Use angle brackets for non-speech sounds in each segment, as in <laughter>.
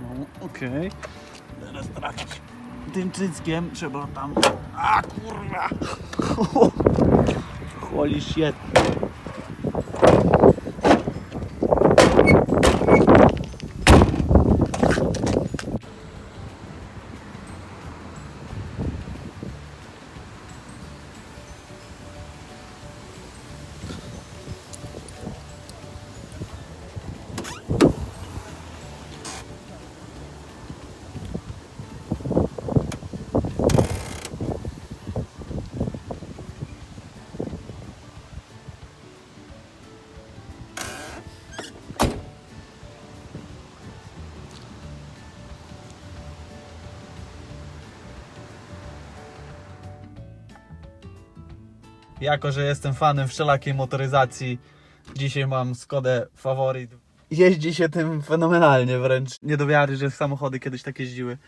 No, okej. Teraz trafić. Tym cyckiem trzeba tam... A kurwa! <laughs> Holy shit. Jako, że jestem fanem wszelakiej motoryzacji, dzisiaj mam Skodę Favorit. Jeździ się tym fenomenalnie wręcz. Nie do wiary, że samochody kiedyś tak jeździły.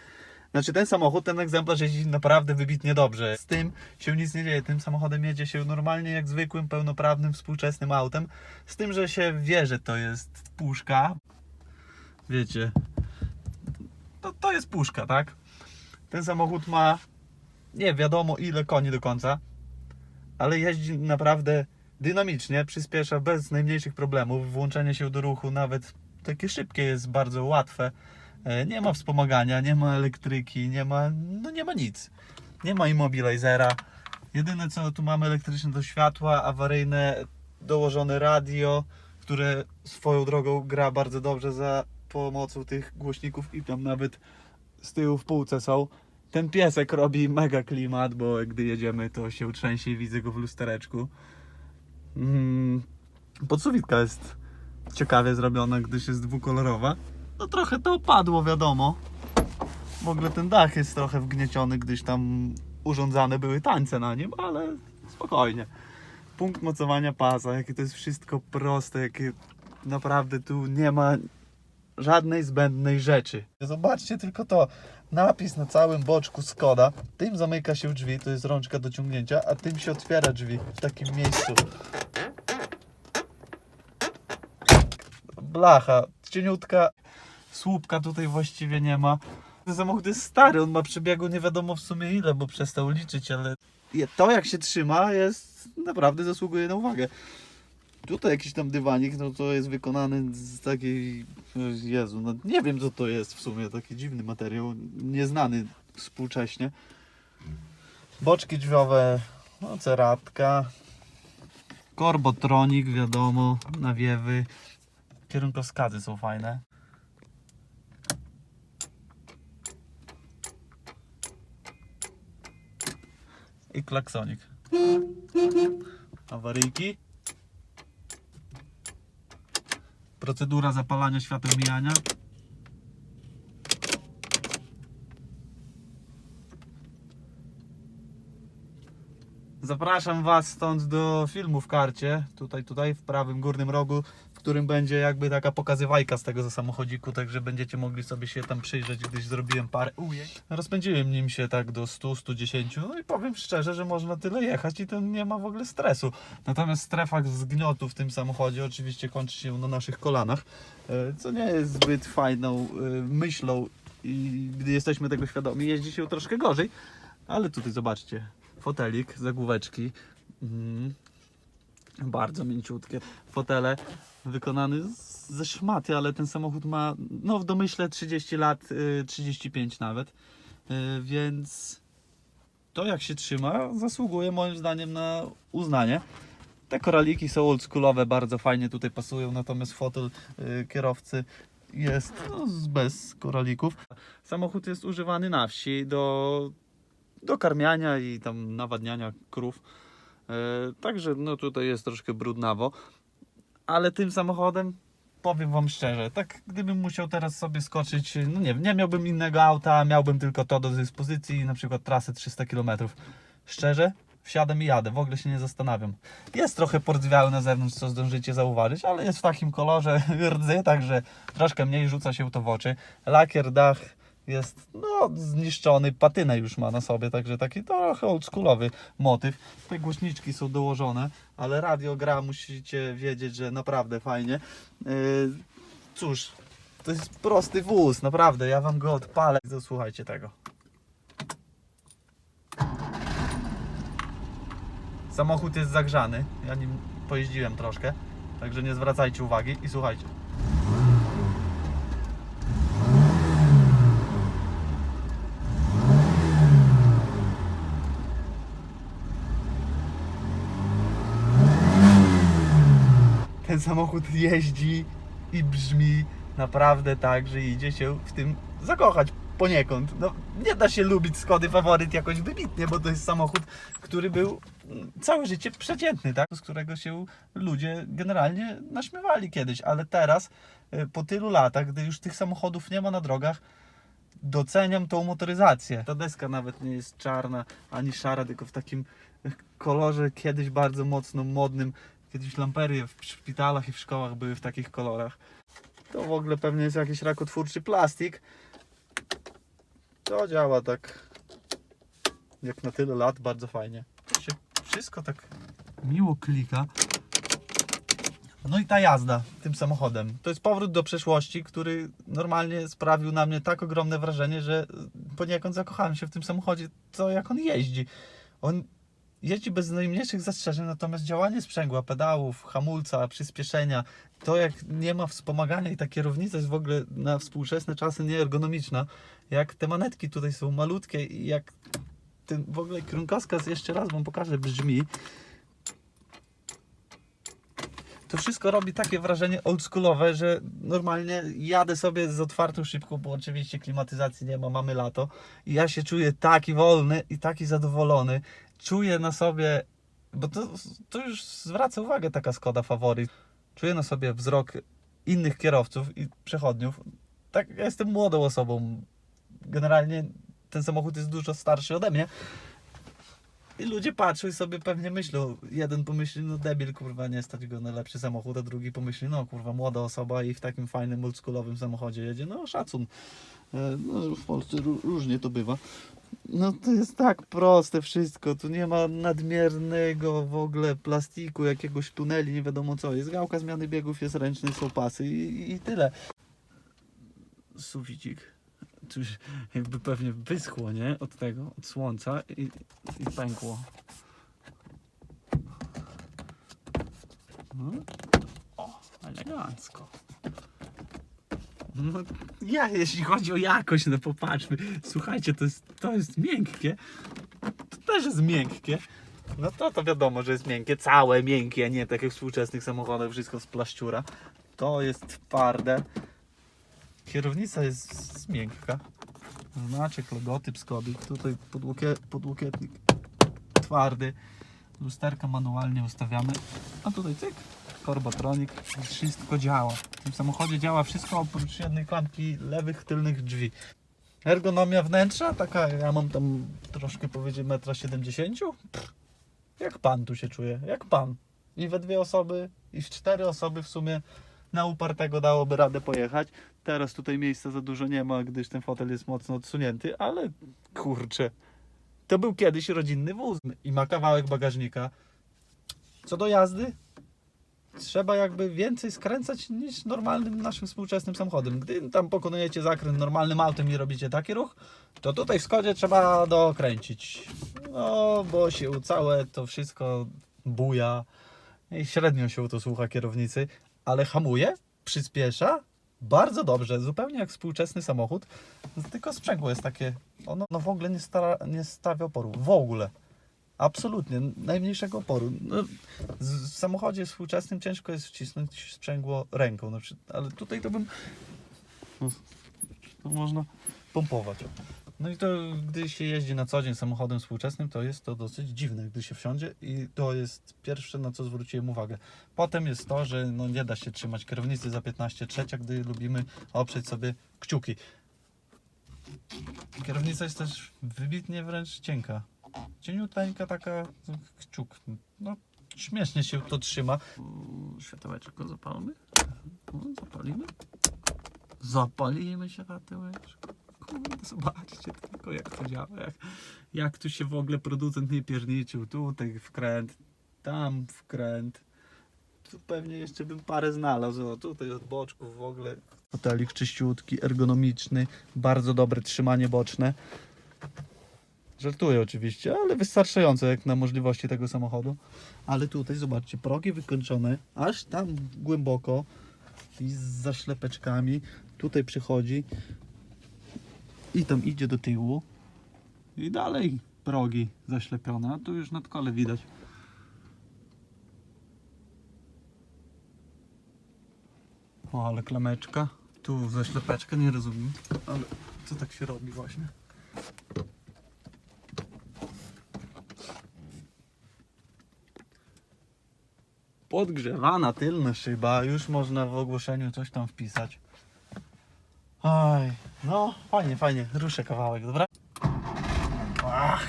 Znaczy ten samochód, ten egzemplarz jeździ naprawdę wybitnie dobrze. Z tym się nic nie dzieje. Tym samochodem jedzie się normalnie jak zwykłym, pełnoprawnym, współczesnym autem. Z tym, że się wie, że to jest puszka. Wiecie. To, to jest puszka, tak? Ten samochód ma nie wiadomo ile koni do końca ale jeździ naprawdę dynamicznie, przyspiesza bez najmniejszych problemów. Włączenie się do ruchu nawet takie szybkie jest bardzo łatwe. E, Nie ma wspomagania, nie ma elektryki, nie ma, no nie ma nic. Nie ma immobilizera. Jedyne co tu mamy elektryczne to światła, awaryjne, dołożone radio, które swoją drogą gra bardzo dobrze za pomocą tych głośników i tam nawet z tyłu w półce są. Ten piesek robi mega klimat, bo gdy jedziemy to się trzęsie i widzę go w lustereczku. Mm, podsuwitka jest ciekawie zrobiona, gdyż jest dwukolorowa. No trochę to opadło, wiadomo. W ogóle ten dach jest trochę wgnieciony, gdyż tam urządzane były tańce na nim, ale spokojnie. Punkt mocowania pasa, jakie to jest wszystko proste, jakie naprawdę tu nie ma żadnej zbędnej rzeczy. Zobaczcie tylko to. Napis na całym boczku Skoda. Tym zamyka się drzwi, to jest rączka do ciągnięcia, a tym się otwiera drzwi w takim miejscu. Blacha, cieniutka. Słupka tutaj właściwie nie ma. Ten samochód jest stary, on ma przebiegu nie wiadomo w sumie ile, bo przestał liczyć, ale to jak się trzyma jest naprawdę zasługuje na uwagę. Tutaj jakiś tam dywanik, no to jest wykonany z takiej, Jezu, no nie wiem co to jest w sumie, taki dziwny materiał, nieznany współcześnie. Boczki drzwiowe, no ceratka, korbotronik wiadomo, nawiewy, kierunkowskazy są fajne. I klaksonik. Awaryjki. Procedura zapalania świateł mijania. Zapraszam Was stąd do filmu w karcie, tutaj, tutaj w prawym górnym rogu, w którym będzie jakby taka pokazywajka z tego samochodziku, także będziecie mogli sobie się tam przyjrzeć, gdyś zrobiłem parę ujęć. Rozpędziłem nim się tak do 100-110, no i powiem szczerze, że można tyle jechać i to nie ma w ogóle stresu. Natomiast strefa zgniotu w tym samochodzie oczywiście kończy się na naszych kolanach, e, co nie jest zbyt fajną e, myślą i gdy jesteśmy tego świadomi, jeździ się troszkę gorzej, ale tutaj zobaczcie, fotelik, zagłóweczki, mm, bardzo mięciutkie fotele, wykonany z- ze szmaty, ale ten samochód ma, no w domyśle 30 lat, y, 35 nawet, Y, więc to jak się trzyma zasługuje moim zdaniem na uznanie. Te koraliki są oldschoolowe, bardzo fajnie tutaj pasują, natomiast fotel y, kierowcy jest no, bez koralików. Samochód jest używany na wsi do, do karmiania i tam nawadniania krów. E, Także no tutaj jest troszkę brudnawo, ale tym samochodem powiem Wam szczerze, tak gdybym musiał teraz sobie skoczyć, no nie nie miałbym innego auta, miałbym tylko to do dyspozycji, na przykład trasę 300 km. Szczerze, wsiadam i jadę, w ogóle się nie zastanawiam. Jest trochę pordzwiały na zewnątrz, co zdążycie zauważyć, ale jest w takim kolorze <laughs> rdzy, także troszkę mniej rzuca się to w oczy. Lakier, dach jest no, zniszczony, patynę już ma na sobie, także taki trochę oldschoolowy motyw. Te głośniczki są dołożone, ale radio gra, musicie wiedzieć, że naprawdę fajnie. Yy, cóż, To jest prosty wóz, naprawdę. Ja wam go odpalę. Słuchajcie tego. Samochód jest zagrzany. Ja nim pojeździłem troszkę. Także nie zwracajcie uwagi i słuchajcie. Ten samochód jeździ i brzmi naprawdę tak, że idzie się w tym zakochać poniekąd. No, nie da się lubić Skody Faworyt jakoś wybitnie, bo to jest samochód, który był mm, całe życie przeciętny, tak? z którego się ludzie generalnie naśmiewali kiedyś, ale teraz, y, po tylu latach, gdy już tych samochodów nie ma na drogach, doceniam tą motoryzację. Ta deska nawet nie jest czarna ani szara, tylko w takim kolorze kiedyś bardzo mocno modnym. Kiedyś lampery w szpitalach i w szkołach były w takich kolorach. To w ogóle pewnie jest jakiś rakotwórczy plastik. To działa tak jak na tyle lat, bardzo fajnie. Się wszystko tak miło klika. No i ta jazda tym samochodem. To jest powrót do przeszłości, który normalnie sprawił na mnie tak ogromne wrażenie, że poniekąd zakochałem się w tym samochodzie, to jak on jeździ. On jeździ bez najmniejszych zastrzeżeń, natomiast działanie sprzęgła, pedałów, hamulca, przyspieszenia, to jak nie ma wspomagania i ta kierownica jest w ogóle na współczesne czasy nieergonomiczna, jak te manetki tutaj są malutkie i jak ten w ogóle kierunkowskaz, jeszcze raz wam pokażę, brzmi, to wszystko robi takie wrażenie oldschoolowe, że normalnie jadę sobie z otwartą szybką, bo oczywiście klimatyzacji nie ma, mamy lato i ja się czuję taki wolny i taki zadowolony. Czuję na sobie, bo to, to już zwraca uwagę taka Skoda Favorit. Czuję na sobie wzrok innych kierowców i przechodniów. Tak, ja jestem młodą osobą. Generalnie ten samochód jest dużo starszy ode mnie. I ludzie patrzą i sobie pewnie myślą, jeden pomyśli, no debil, kurwa, nie stać go na lepszy samochód, a drugi pomyśli, no kurwa, młoda osoba i w takim fajnym, oldschoolowym samochodzie jedzie, no szacun. E, No, w Polsce ró- różnie to bywa. No to jest tak proste wszystko, tu nie ma nadmiernego w ogóle plastiku, jakiegoś tuneli, nie wiadomo co. Jest gałka zmiany biegów, jest ręczny, są pasy i, i tyle. Suficik. Już jakby pewnie wyschło, nie? Od tego, od słońca i, i pękło. No. O, elegancko. No, ja, jeśli chodzi o jakość, no popatrzmy. Słuchajcie, to jest, to jest miękkie. To też jest miękkie. No to to wiadomo, że jest miękkie. Całe miękkie, a nie tak jak w współczesnych samochodach, wszystko z plaściura. To jest twarde. Kierownica jest miękka. Znaczek, logotyp Skody. Tutaj podłokie, podłokietnik twardy. Lusterka manualnie ustawiamy. A tutaj cyk, korbotronik. Wszystko działa. W tym samochodzie działa wszystko oprócz jednej klamki lewych tylnych drzwi. Ergonomia wnętrza, taka ja mam tam troszkę powiedzieć 1,70 m. Jak pan tu się czuje? Jak pan? I we dwie osoby, i w cztery osoby w sumie na upartego dałoby radę pojechać. Teraz tutaj miejsca za dużo nie ma, gdyż ten fotel jest mocno odsunięty, ale kurczę. To był kiedyś rodzinny wóz i ma kawałek bagażnika. Co do jazdy, trzeba jakby więcej skręcać niż normalnym naszym współczesnym samochodem. Gdy tam pokonujecie zakręt normalnym autem i robicie taki ruch, to tutaj w Skodzie trzeba dokręcić. No, bo się całe to wszystko buja i średnio się to słucha kierownicy, ale hamuje, przyspiesza bardzo dobrze, zupełnie jak współczesny samochód, tylko sprzęgło jest takie, ono no w ogóle nie, stara, nie stawia oporu, w ogóle. Absolutnie, najmniejszego oporu. No, w samochodzie współczesnym ciężko jest wcisnąć sprzęgło ręką, ale tutaj to bym. No, to można pompować. No i to, gdy się jeździ na co dzień samochodem współczesnym, to jest to dosyć dziwne, gdy się wsiądzie i to jest pierwsze, na co zwróciłem uwagę. Potem jest to, że no nie da się trzymać kierownicy za 15 trzecia, gdy lubimy oprzeć sobie kciuki. Kierownica jest też wybitnie wręcz cienka. Cieniuteńka taka kciuk. No śmiesznie się to trzyma. Światełeczko zapalmy. No, zapalimy. Zapalimy światełeczko. Kurde, zobaczcie tylko jak to działa. Jak, jak tu się w ogóle producent nie pierniczył. Tutaj wkręt, tam wkręt. Tu pewnie jeszcze bym parę znalazł. O, tutaj od boczków w ogóle Fotelik czyściutki, ergonomiczny, bardzo dobre trzymanie boczne. Żartuję oczywiście, ale wystarczająco jak na możliwości tego samochodu. Ale tutaj zobaczcie, progi wykończone aż tam głęboko i z zaślepeczkami. Tutaj przychodzi i tam idzie do tyłu i dalej progi zaślepione, a tu już nad kole widać. O, ale klameczka. Tu zaślepeczka, nie rozumiem. Ale co tak się robi właśnie? Podgrzewana tylna szyba, już można w ogłoszeniu coś tam wpisać. Oj, no fajnie, fajnie, ruszę kawałek, dobra? Ach.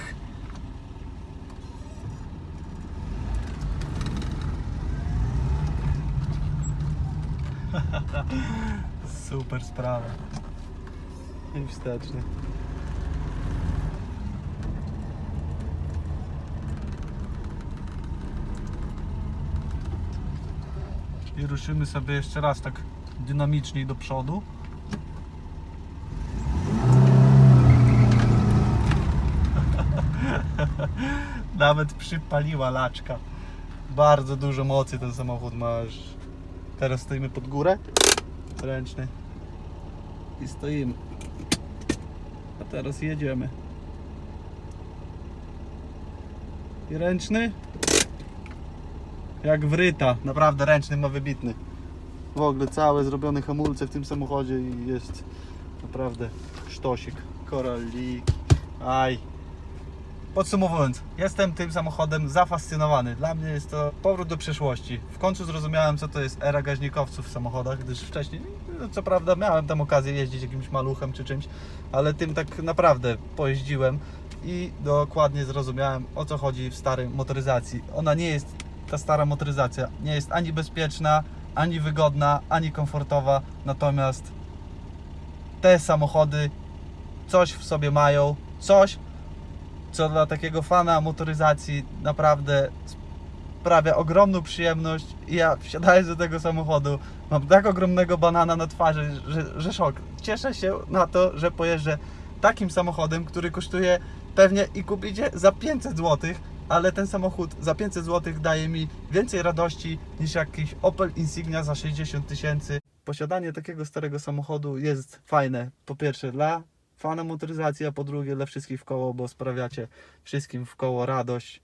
<laughs> Super sprawa. I wstecznie. I ruszymy sobie jeszcze raz tak dynamicznie do przodu. <laughs> Nawet przypaliła laczka. Bardzo dużo mocy ten samochód ma. Teraz stoimy pod górę. Ręczny. I stoimy. A teraz jedziemy. I ręczny. Jak wryta. Naprawdę ręczny ma wybitny. W ogóle całe zrobione hamulce w tym samochodzie i jest naprawdę sztosik. Korali. Aj. Podsumowując, jestem tym samochodem zafascynowany. Dla mnie jest to powrót do przeszłości. W końcu zrozumiałem, co to jest era gaźnikowców w samochodach, gdyż wcześniej, no, co prawda, miałem tam okazję jeździć jakimś maluchem czy czymś, ale tym tak naprawdę pojeździłem i dokładnie zrozumiałem, o co chodzi w starej motoryzacji. Ona nie jest, ta stara motoryzacja, nie jest ani bezpieczna, ani wygodna, ani komfortowa, natomiast te samochody coś w sobie mają, coś, co dla takiego fana motoryzacji naprawdę sprawia ogromną przyjemność. I ja wsiadając do tego samochodu mam tak ogromnego banana na twarzy, że, że szok. Cieszę się na to, że pojeżdżę takim samochodem, który kosztuje pewnie i kupicie za 500 zł, ale ten samochód za 500 zł daje mi więcej radości niż jakiś Opel Insignia za 60 tysięcy. Posiadanie takiego starego samochodu jest fajne. Po pierwsze dla fana motoryzacji, a po drugie dla wszystkich w koło, bo sprawiacie wszystkim w koło radość.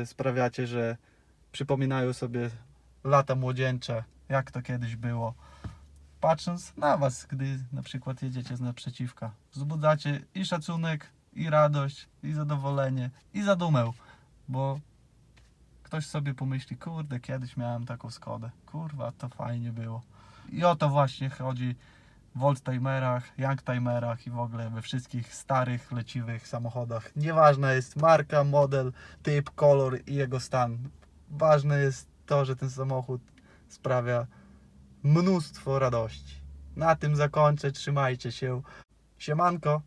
Yy, sprawiacie, że przypominają sobie lata młodzieńcze, jak to kiedyś było. Patrząc na Was, gdy na przykład jedziecie z naprzeciwka, wzbudzacie i szacunek, i radość, i zadowolenie, i zadumę, bo ktoś sobie pomyśli, kurde, kiedyś miałem taką Skodę, kurwa, to fajnie było. I o to właśnie chodzi w oldtimerach, youngtimerach i w ogóle we wszystkich starych, leciwych samochodach. Nieważna jest marka, model, typ, kolor i jego stan. Ważne jest to, że ten samochód sprawia mnóstwo radości. Na tym zakończę, trzymajcie się. Siemanko.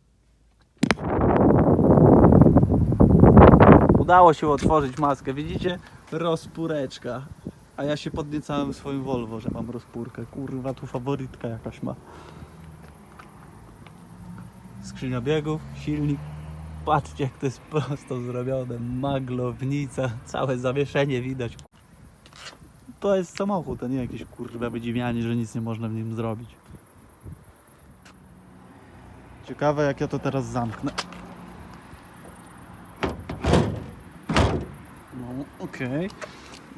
Udało się otworzyć maskę, widzicie? Rozpóreczka. A ja się podniecałem swoim Volvo, że mam rozpórkę. Kurwa, tu faworytka jakaś ma. Skrzynia biegów, silnik. Patrzcie jak to jest prosto zrobione. Maglownica, całe zawieszenie widać. To jest samochód, a nie jakieś kurwa wydziwianie, że nic nie można w nim zrobić. Ciekawe jak ja to teraz zamknę. No, okej.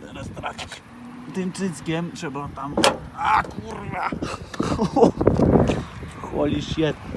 Teraz trafić tym cyckiem trzeba tam... A kurwa! <laughs> Holy shit.